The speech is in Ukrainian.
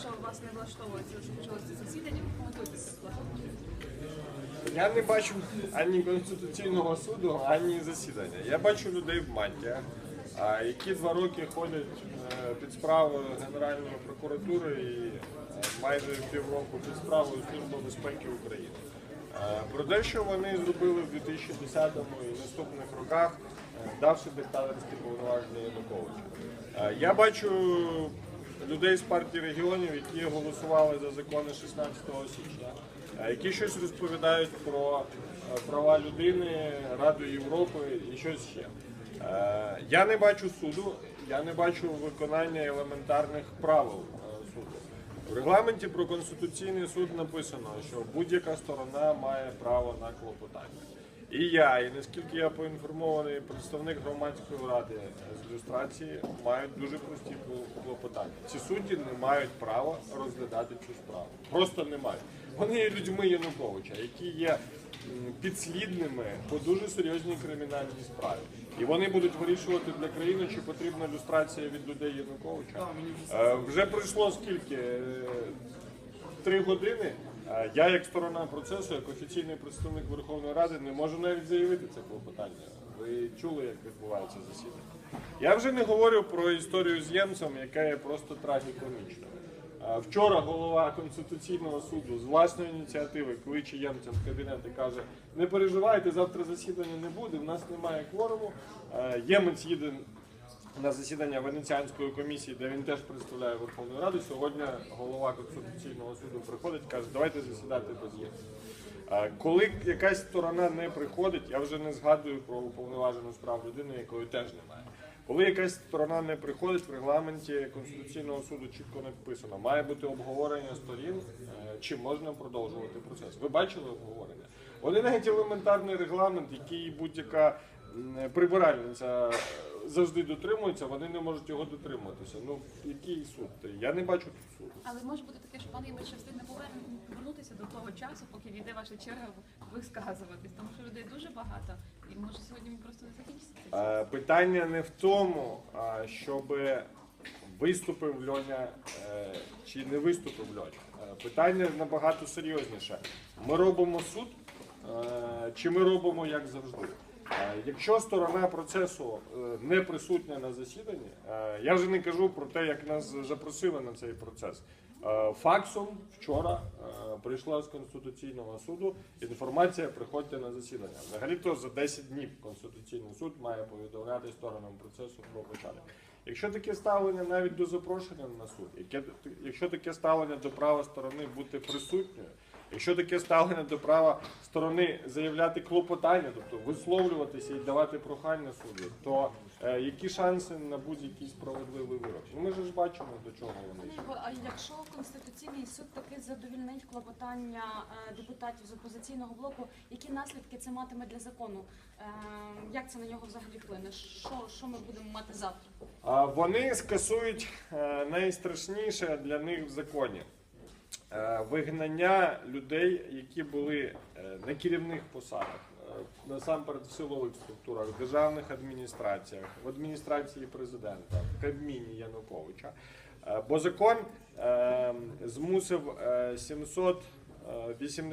що вас не влаштовує що засідання. Я не бачу ані Конституційного суду, ані засідання. Я бачу людей в мантіях, які два роки ходять е, під справою Генеральної прокуратури і е, майже півроку під справою Служби безпеки України. Е, Про те, що вони зробили в 2010 і наступних роках, давши диктаторські повноваження Януковича. Я бачу людей з партії регіонів, які голосували за закони 16 січня, які щось розповідають про е, права людини, Раду Європи і щось ще. Е, Я не бачу суду, я не бачу виконання елементарних правил е, суду. В регламенті про конституційний суд написано, що будь-яка сторона має право на клопотання. І я, і наскільки я поінформований, представник громадської ради з люстрації мають дуже прості клопотання. Ці судді не мають права розглядати цю справу. Просто не мають. Вони є людьми Януковича, які є підслідними по дуже серйозній кримінальній справі. І вони будуть вирішувати для країни, чи потрібна люстрація від людей Януковича. Е, Вже пройшло скільки? Е, три години. Е, Я, як сторона процесу, як офіційний представник Верховної Ради, не можу навіть заявити це клопотання. Ви чули, як відбувається засідання. Я вже не говорю про історію з Ємцем, яка є просто трагікомічною. Е, Вчора голова Конституційного суду з власної ініціативи кличе Ємця в кабінет і каже: не переживайте, завтра засідання не буде, в нас немає кворуму. Е, Ємець їде на засідання Венеціанської комісії, де він теж представляє Верховну Раду. Сьогодні голова Конституційного суду приходить, каже, давайте засідати без є. Коли якась сторона не приходить, я вже не згадую про уповноважену справ людини, якої теж немає. Коли якась сторона не приходить в регламенті Конституційного суду, чітко написано, має бути обговорення сторін, е, чи можна продовжувати процес. Ви бачили обговорення? Вони навіть елементарний регламент, який будь-яка прибиральниця е, завжди дотримується, вони не можуть його дотримуватися. Ну який суд? Я не бачу тут суду. Але може бути таке, що пан Ємець ще встигне поверн- повернутися до того часу, поки війде ваша черга висказуватись, тому що людей дуже багато, і може сьогодні він просто не закінчиться. Питання не в тому, щоб виступив Льоня е, чи не виступив Льоня. Е, Питання набагато серйозніше. Ми робимо суд, е, чи ми робимо як завжди. Е, Якщо сторона процесу е, не присутня на засіданні, е, я вже не кажу про те, як нас запросили на цей процес. Факсом вчора прийшла з Конституційного суду інформація, приходьте на засідання. Взагалі-то за 10 днів Конституційний суд має повідомляти сторонам процесу про початок. Якщо таке ставлення навіть до запрошення на суд, якщо таке ставлення до права сторони бути присутньою, якщо таке ставлення до права сторони заявляти клопотання, тобто висловлюватися і давати прохання суду, то е, які шанси на будь-який справедливий вирок? Ну, ми ж бачимо, до чого вони йшли. А якщо Конституційний суд таки задовільнить клопотання е, депутатів з опозиційного блоку, які наслідки це матиме для закону? Е, Як це на нього взагалі вплине? Що, що ми будемо мати завтра? А Вони скасують е, найстрашніше для них в законі вигнання людей, які були е, на керівних посадах, е, насамперед в силових структурах, в державних адміністраціях, в адміністрації президента, в Кабміні Януковича. Е, Бо закон е, змусив е, 780